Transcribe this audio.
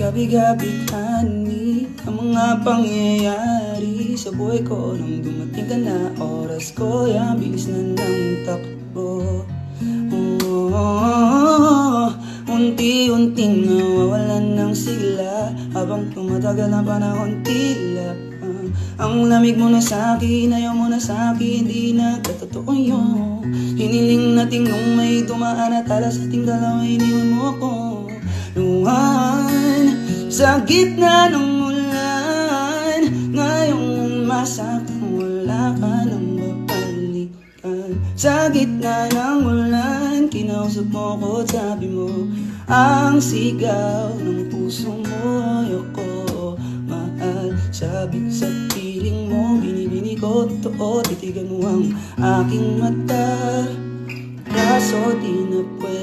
Gabi-gabi honey Ang mga pangyayari. Sa buhay ko Nung dumating ka na Oras ko Ang bilis na ng takbo. Oh, Unti-unting nawawalan ng sigla Habang tumatagal ang panahon tila ah, Ang lamig mo na sa'kin Ayaw mo na sa'kin Di na katotoo yun. Hiniling natin nung may dumaan at tala sa ating dalawa iniwan mo ako sa gitna ng ulan Ngayong umasa kung wala ka nang babalikan Sa gitna ng ulan Kinausap mo ko at sabi mo Ang sigaw ng puso mo Ayoko mahal. Sabi sa piling mo Binibini ko totoo Titigan mo ang aking mata. Kaso di na pwede